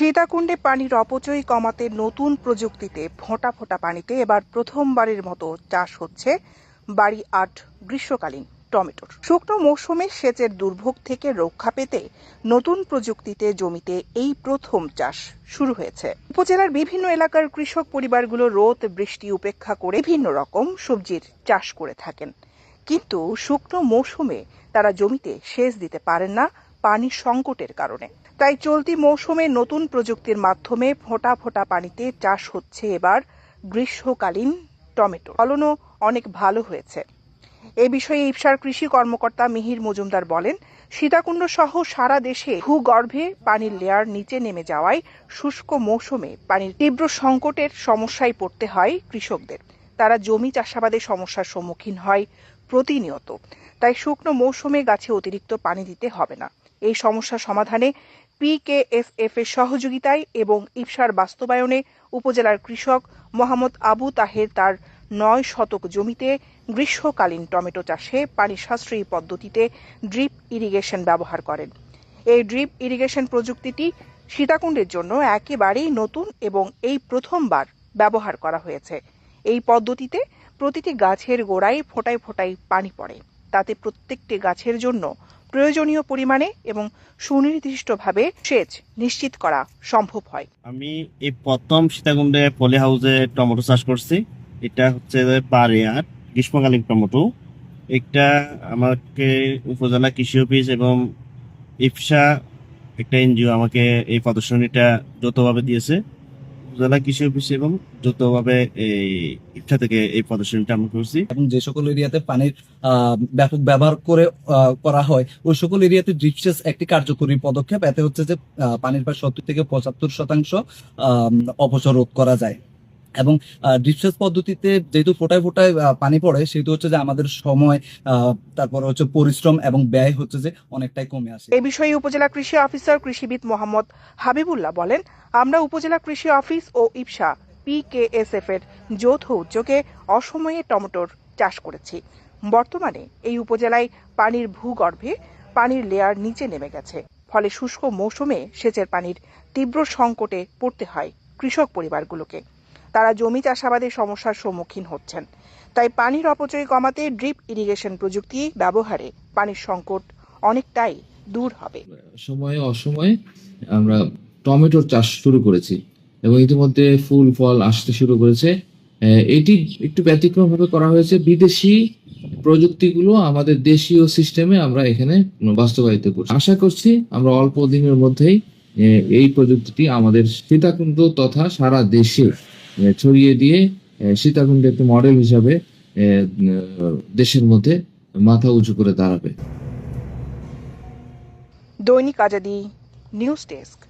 সীতাকুণ্ডে পানির অপচয় কমাতে নতুন প্রযুক্তিতে ফোঁটা ফোঁটা পানিতে এবার প্রথমবারের মতো চাষ হচ্ছে বাড়ি আট গ্রীষ্মকালীন টমেটোর। শুকনো মৌসুমে সেচের দুর্ভোগ থেকে রক্ষা পেতে নতুন প্রযুক্তিতে জমিতে এই প্রথম চাষ শুরু হয়েছে। উপজেলার বিভিন্ন এলাকার কৃষক পরিবারগুলো রোদ, বৃষ্টি উপেক্ষা করে ভিন্ন রকম সবজির চাষ করে থাকেন। কিন্তু শুকনো মৌসুমে তারা জমিতে সেচ দিতে পারেন না পানির সংকটের কারণে। তাই চলতি মৌসুমে নতুন প্রযুক্তির মাধ্যমে ফোঁটা ফোঁটা পানিতে চাষ হচ্ছে এবার গ্রীষ্মকালীন টমেটো। ফলনও অনেক ভালো হয়েছে। এ বিষয়ে ইপসার কৃষি কর্মকর্তা মিহির মজুমদার বলেন, সীতাকুণ্ড সহ সারা দেশে ভূগর্ভে পানির লেয়ার নিচে নেমে যাওয়ায় শুষ্ক মৌসুমে পানির তীব্র সংকটের সমস্যায় পড়তে হয় কৃষকদের। তারা জমি চাষাবাদে সমস্যার সম্মুখীন হয় প্রতিনিয়ত। তাই শুকনো মৌসুমে গাছে অতিরিক্ত পানি দিতে হবে না। এই সমস্যা সমাধানে পিকেএসএফ এর সহযোগিতায় এবং ইপসার বাস্তবায়নে উপজেলার কৃষক মোহাম্মদ আবু তাহের তার নয় শতক জমিতে গ্রীষ্মকালীন টমেটো চাষে পানি সাশ্রয়ী পদ্ধতিতে ড্রিপ ইরিগেশন ব্যবহার করেন। এই ড্রিপ ইরিগেশন প্রযুক্তিটি সীতাকুণ্ডের জন্য একেবারেই নতুন এবং এই প্রথমবার ব্যবহার করা হয়েছে। এই পদ্ধতিতে প্রতিটি গাছের গোড়ায় ফোঁটায় ফোঁটায় পানি পড়ে। তাতে প্রত্যেকটি গাছের জন্য প্রয়োজনীয় পরিমাণে এবং সুনির্দিষ্টভাবে সেচ নিশ্চিত করা সম্ভব হয়। আমি এই প্রথম সীতাকুণ্ডে পলি হাউসে টমেটো চাষ করছি। এটা হচ্ছে পারিয়ার গ্রীষ্মকালীন টমেটো। এটা আমাকে উপজেলা কৃষি অফিস এবং ইফসা একটা এনজিও আমাকে এই প্রদর্শনীটা যৌথভাবে দিয়েছে। উপজেলা কৃষি অফিস এবং যৌথভাবে এই ইচ্ছা থেকে এই প্রদর্শনীটা আমরা করছি। এবং যে সকল এরিয়াতে পানির ব্যাপক ব্যবহার করে করা হয়, ওই সকল এরিয়াতে ড্রিপসেস একটি কার্যকরী পদক্ষেপ। এতে হচ্ছে যে পানির প্রায় সত্তর থেকে পঁচাত্তর শতাংশ অপচয় রোধ করা যায়। এবং সেচ পদ্ধতিতে যেহেতু ফোটায় ফোটায় পানি পড়ে, সেহেতু হচ্ছে যে আমাদের সময় তারপর হচ্ছে পরিশ্রম এবং ব্যয় হচ্ছে যে অনেকটাই কমে আসে। এ বিষয়ে উপজেলা কৃষি অফিসার কৃষিবিদ মোহাম্মদ হাবিবুল্লাহ বলেন, আমরা উপজেলা কৃষি অফিস ও ইপসা পিকেএসএফ এর যৌথ উদ্যোগে অসময়ে টমেটোর চাষ করেছি। বর্তমানে এই উপজেলায় পানির ভূগর্ভে পানির লেয়ার নিচে নেমে গেছে। ফলে শুষ্ক মৌসুমে সেচের পানির তীব্র সংকটে পড়তে হয় কৃষক পরিবারগুলোকে। তারা জমি চাষাবাদের সমস্যার সম্মুখীন হচ্ছেন। তাই পানির অপচয় কমাতে ড্রিপ ইরিগেশন প্রযুক্তি ব্যবহারে পানির সংকট অনেকটাই দূর হবে। সময়ে অসময়ে আমরা টমেটোর চাষ শুরু করেছি এবং ইতিমধ্যে ফুল, ফল আসতে শুরু করেছে। এটি একটু ব্যতিক্রম ভাবে করা হয়েছে। বিদেশি প্রযুক্তিগুলো আমাদের দেশীয় সিস্টেমে আমরা এখানে বাস্তবায়িত করছি। আশা করছি আমরা অল্প দিনের মধ্যেই এই প্রযুক্তিটি আমাদের সীতাকুণ্ড তথা সারা দেশে ছড়িয়ে দিয়ে সীতাকুণ্ড একটি মডেল হিসাবে দেশের মধ্যে মাথা উঁচু করে দাঁড়াবে। দৈনিক আজাদি, নিউজ ডেস্ক।